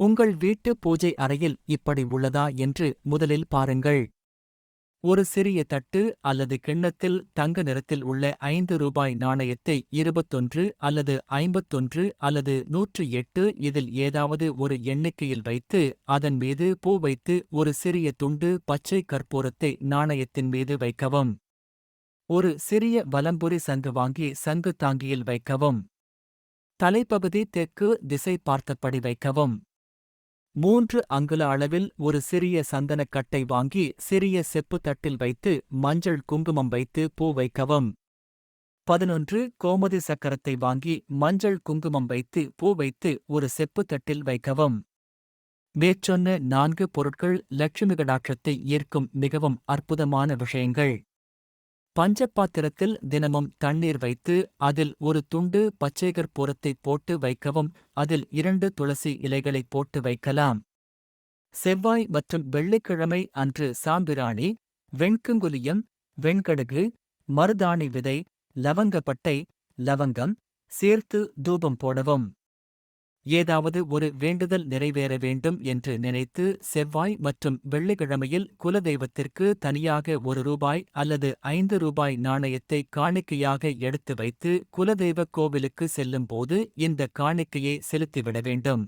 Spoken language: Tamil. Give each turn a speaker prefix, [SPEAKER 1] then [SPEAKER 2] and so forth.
[SPEAKER 1] உங்கள் வீட்டு பூஜை அறையில் இப்படி உள்ளதா என்று முதலில் பாருங்கள். ஒரு சிறிய தட்டு அல்லது கிண்ணத்தில் தங்க நிறத்தில் உள்ள ஐந்து ரூபாய் நாணயத்தை இருபத்தொன்று அல்லது ஐம்பத்தொன்று அல்லது நூற்று எட்டு இதில் ஏதாவது ஒரு எண்ணிக்கையில் வைத்து அதன் மீது பூ வைத்து ஒரு சிறிய துண்டு பச்சை கற்பூரத்தை நாணயத்தின் மீது வைக்கவும். ஒரு சிறிய வலம்புரி சங்கு வாங்கி சங்கு தாங்கியில் வைக்கவும். தலைப்பகுதி தெற்கு திசை பார்த்தபடி வைக்கவும். மூன்று அங்குல அளவில் ஒரு சிறிய சந்தனக் கட்டை வாங்கி சிறிய செப்பு தட்டில் வைத்து மஞ்சள் குங்குமம் வைத்து பூ வைக்கவும். பதினொன்று கோமதி சக்கரத்தை வாங்கி மஞ்சள் குங்குமம் வைத்து பூ வைத்து ஒரு செப்பு தட்டில் வைக்கவும். மேற்சொன்ன நான்கு பொருட்கள் லட்சுமி கடாட்சத்தை ஈர்க்கும் மிகவும் அற்புதமான விஷயங்கள். பஞ்சபாத்திரத்தில் தினமும் தண்ணீர் வைத்து அதில் ஒரு துண்டு பச்சைகற்பூரத்தை போட்டு வைக்கவும் அதில் இரண்டு துளசி இலைகளை போட்டு வைக்கலாம். செவ்வாய் மற்றும் வெள்ளிக்கிழமை அன்று சாம்பிராணி வெண்குங்குலியம் வெண்கடுகு மருதாணி விதை லவங்கப்பட்டை லவங்கம் சேர்த்து தூபம் போடவும். ஏதாவது ஒரு வேண்டுதல் நிறைவேற வேண்டும் என்று நினைத்து செவ்வாய் மற்றும் வெள்ளிக்கிழமையில் குலதெய்வத்திற்கு தனியாக ஒரு ரூபாய் அல்லது ஐந்து ரூபாய் நாணயத்தை காணிக்கையாக எடுத்து வைத்து குலதெய்வ கோவிலுக்கு செல்லும் போது இந்த காணிக்கையை செலுத்திவிட வேண்டும்.